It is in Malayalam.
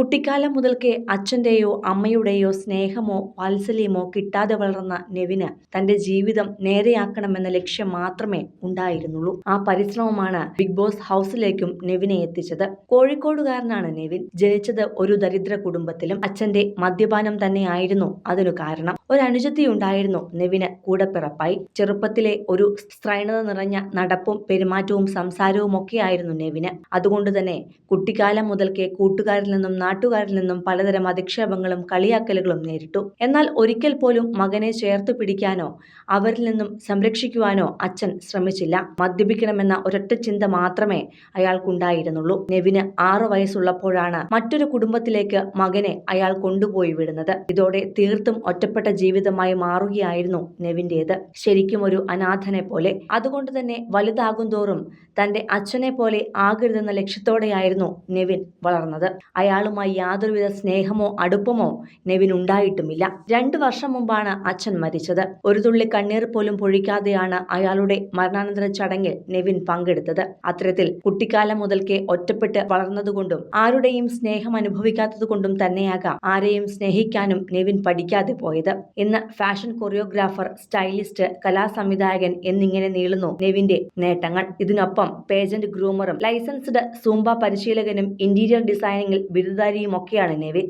കുട്ടിക്കാലം മുതൽക്കേ അച്ഛന്റെയോ അമ്മയുടെയോ സ്നേഹമോ വാത്സല്യമോ കിട്ടാതെ വളർന്ന നെവിന് തന്റെ ജീവിതം നേരെയാക്കണമെന്ന ലക്ഷ്യം മാത്രമേ ഉണ്ടായിരുന്നുള്ളൂ. ആ പരിശ്രമമാണ് ബിഗ് ബോസ് ഹൗസിലേക്കും നെവിനെ എത്തിച്ചത്. കോഴിക്കോടുകാരനാണ് നെവിൻ. ജനിച്ചത് ഒരു ദരിദ്ര കുടുംബത്തിലും അച്ഛന്റെ മദ്യപാനം തന്നെയായിരുന്നു അതിനു കാരണം. ഒരു അനുജത്തി ഉണ്ടായിരുന്നു. നെവിന് കൂടപ്പിറപ്പായി. ചെറുപ്പത്തിലെ ഒരു സ്ത്രൈണത നിറഞ്ഞ നടപ്പും പെരുമാറ്റവും സംസാരവും ഒക്കെയായിരുന്നു നെവിന്. അതുകൊണ്ട് തന്നെ കുട്ടിക്കാലം മുതൽക്കേ കൂട്ടുകാരിൽ നിന്നും നാട്ടുകാരിൽ നിന്നും പലതരം അധിക്ഷേപങ്ങളും കളിയാക്കലുകളും നേരിട്ടു. എന്നാൽ ഒരിക്കൽ പോലും മകനെ ചേർത്ത് പിടിക്കാനോ അവരിൽ നിന്നും സംരക്ഷിക്കുവാനോ അച്ഛൻ ശ്രമിച്ചില്ല. മദ്യപിക്കണമെന്ന ഒരൊറ്റ ചിന്ത മാത്രമേ അയാൾക്കുണ്ടായിരുന്നുള്ളൂ. നെവിന് ആറു വയസ്സുള്ളപ്പോഴാണ് മറ്റൊരു കുടുംബത്തിലേക്ക് മകനെ അയാൾ കൊണ്ടുപോയി വിടുന്നത്. ഇതോടെ തീർത്തും ഒറ്റപ്പെട്ട ജീവിതമായി മാറുകയായിരുന്നു നെവിന്റേത്. ശരിക്കും ഒരു അനാഥനെ പോലെ. അതുകൊണ്ട് തന്നെ വലുതാകും തോറും തന്റെ അച്ഛനെ പോലെ ആകരുതെന്ന ലക്ഷ്യത്തോടെയായിരുന്നു നെവിൻ വളർന്നത്. അയാളുമായി യാതൊരുവിധ സ്നേഹമോ അടുപ്പമോ നെവിൻ ഉണ്ടായിട്ടുമില്ല. രണ്ടു വർഷം മുമ്പാണ് അച്ഛൻ മരിച്ചത്. ഒരു തുള്ളി കണ്ണീർ പോലും പൊഴിക്കാതെയാണ് അയാളുടെ മരണാനന്തര ചടങ്ങിൽ നെവിൻ പങ്കെടുത്തത്. അത്തരത്തിൽ കുട്ടിക്കാലം മുതൽക്കേ ഒറ്റപ്പെട്ട് വളർന്നതുകൊണ്ടും ആരുടെയും സ്നേഹം അനുഭവിക്കാത്തതുകൊണ്ടും തന്നെയാകാം ആരെയും സ്നേഹിക്കാനും നെവിൻ പഠിക്കാതെ പോയത്. ഇന്ന് ഫാഷൻ കൊറിയോഗ്രാഫർ സ്റ്റൈലിസ്റ്റ് കലാസംവിധായകൻ എന്നിങ്ങനെ നീളുന്നു നെവിന്റെ നേട്ടങ്ങൾ. ഇതിനൊപ്പം പേജന്റ് ഗ്രൂമറും ലൈസൻസ്ഡ് സൂംബ പരിശീലകനും ഇന്റീരിയർ ഡിസൈനിങ്ങിൽ ബിരുദധാരിയുമൊക്കെയാണ് നെവിൻ.